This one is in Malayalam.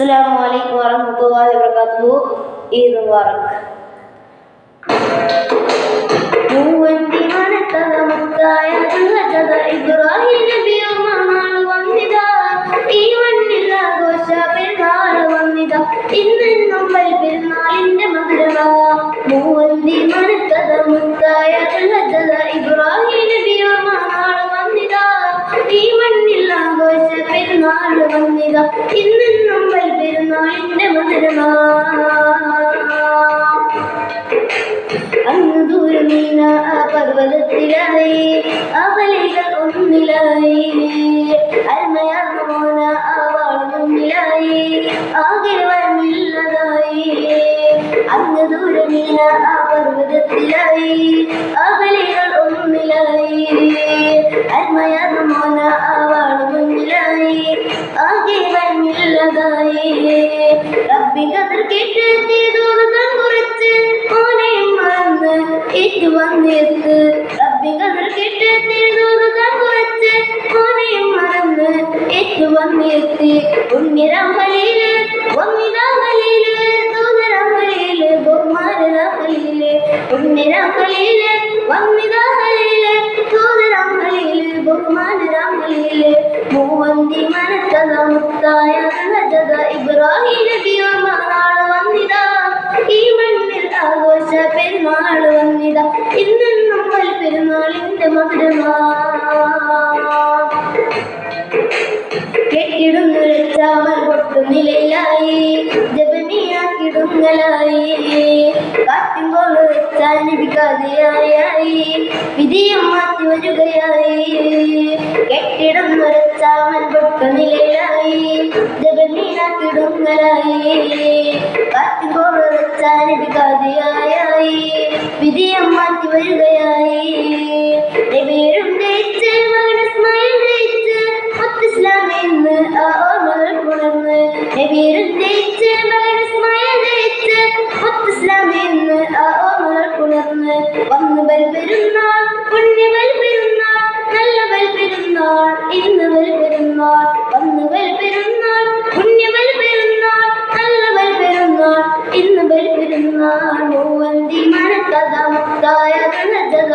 അസ്സലാമു അലൈക്കും വറഹ്മത്തുള്ളാഹി വബറകാതുഹു. ഈദ് മുബാറക്. മൂവന്തി മനത്തത മുത്തായ ദുർഗത ഇബ്രാഹിം നബിയുടെ നാൾ വന്നിത. ഈ മണ്ണിൽ ആഘോഷ പെരുന്നാൾ വന്നിതാ. ഇന്നെന്നും പെരുന്നാളിന്റെ ആഘോഷ പെരുന്നാൾ വന്നിതാ. ഇന്നെന്നും പെരുന്നാളിന്റെ മധുരമാ. അങ്ങ് ദൂരമീന ആ പർവതത്തിലായി. അവലികൾ ഒന്നിലായി. അരുമയാർന്ന മോന ആ വാൾ മുന്നിലായി. ആകെ വരമില്ലതായി. അങ്ങ് ദൂരമീന ആ പർവതത്തിലായി. വരമില്ലതായി റബ്ബി കതിർ കേട്ട് തീർക്കാൻ കുറച്ച് മോനെ മറന്ന് ഏറ്റു വന്നെത്ത് റബ്ബി കതിർ കേട്ട് തീർക്കാൻ കുറച്ച് മോനെ മറന്ന് ഏറ്റു വന്നെത്തി പുണ്യരാമലിയിൽ വന്നിതാമലിയിൽ ദൂതരാമലിയിൽ ബഹുമാനരാമലിയിൽ. പുണ്യരാമലിയിൽ വന്നിതാമലിയിൽ ആഘോഷ പെരുന്നാൾ ഇന്ന് നമ്മൾ വൽ പെരുന്നാളിന്റെ മധുരമാ കെട്ടിടുന്നൊരച്ചാമൽ പൊട്ടുനിലയിലായി ജപമിയാക്കിടുങ്ങലായി കാറ്റുമ്പോൾ ചാനിപ്പിക്കാതെയായി വിധിയും മാറ്റി വരികയായി. കെട്ടിടുന്നൊരച്ചാമൽ പൊട്ടുനിലയിലായി ജപനീയാക്കിടുങ്ങലായി കാറ്റുമ്പോൾ ചാനിപ്പിക്കാതെയായി വിധിയും മാറ്റി ഇന്ന് ബൽ പെരുന്നാൾ മൂവന്തി മനക്കഥ മുത്തായ ഗണജത